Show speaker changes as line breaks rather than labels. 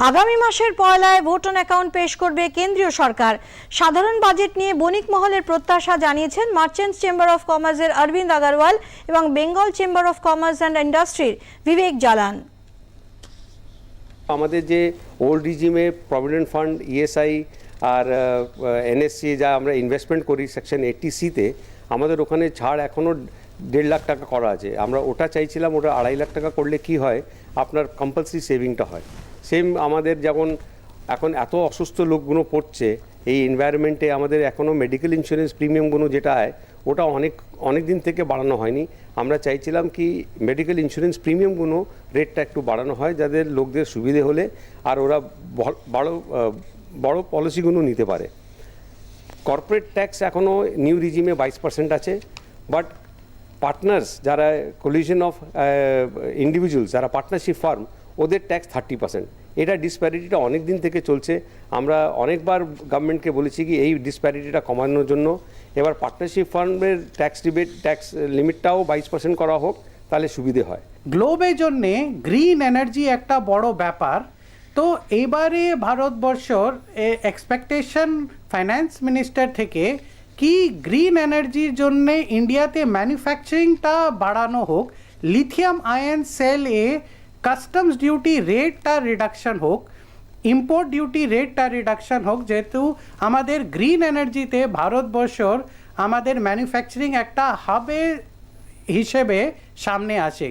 আগামী মাসের পয়লায় vote on account পেশ করবে কেন্দ্রীয় সরকার। সাধারণ বাজেট নিয়ে বণিক মহলের প্রত্যাশা জানিয়েছেন মার্চেন্টস চেম্বার অফ কমার্সের অরবিন্দ আগারওয়াল এবং Bengal chamber of commerce and ইন্ডাস্ট্রির বিবেক জালান।
আমাদের যে ওল্ড রিজিমে প্রভিডেন্ট ফান্ড, ইএসআই আর এনএসসি যা আমরা ইনভেস্টমেন্ট করি সেকশন এইটটি সিতে আমাদের ওখানে ছাড় এখনও দেড় লাখ টাকা করা আছে। আমরা ওটা চাইছিলাম, ওটা আড়াই লাখ টাকা করলে কি হয়? আপনার কম্পালসারি সেভিংটা হয়। সেম আমাদের যেমন এখন এত অসুস্থ লোকগুলো পড়ছে, এই এনভায়রনমেন্টে আমাদের এখনও মেডিকেল ইন্স্যুরেন্স প্রিমিয়ামগুলো যেটা হয় ওটা অনেক অনেক দিন থেকে বাড়ানো হয়নি। আমরা চাইছিলাম কি মেডিকেল ইন্স্যুরেন্স প্রিমিয়ামগুলো রেটটা একটু বাড়ানো হয় যাদের লোকদের সুবিধে হলে, আর ওরা বড় বড় পলিসিগুলো নিতে পারে। কর্পোরেট ট্যাক্স এখনও নিউ রিজিমে বাইশ পার্সেন্ট আছে বাট পার্টনার্স যারা কলিশন অফ ইন্ডিভিজুয়ালস যারা পার্টনারশিপ ফার্ম ওদের ট্যাক্স থার্টি পার্সেন্ট এটা ডিসপ্যারিটিটা অনেক দিন থেকে চলছে। আমরা অনেকবার গভর্নমেন্টকে বলেছি কি, এই ডিসপ্যারিটিটা কমানোর জন্য। এবার পার্টনারশিপ ফার্মের ট্যাক্স রিবেট ট্যাক্স লিমিটটাও বাইশ পার্সেন্ট করা হোক, তাহলে সুবিধে হয়।
গ্লোবের জন্যে গ্রিন এনার্জি একটা বড় ব্যাপার। তো এবারে ভারতবর্ষর এক্সপেকটেশন ফাইন্যান্স মিনিস্টার থেকে কি গ্রিন এনার্জির জন্য ইন্ডিয়াতে ম্যানুফ্যাকচারিংটা বাড়ানো হোক লিথিয়াম আয়ন সেল এ কাস্টমস ডিউটি রেটটা রিডাকশন হোক ইম্পোর্ট ডিউটি রেটটা রিডাকশন হোক, যেহেতু আমাদের গ্রিন এনার্জিতে ভারতবর্ষর আমাদের ম্যানুফ্যাকচারিং একটা হাবে হিসেবে সামনে আসে।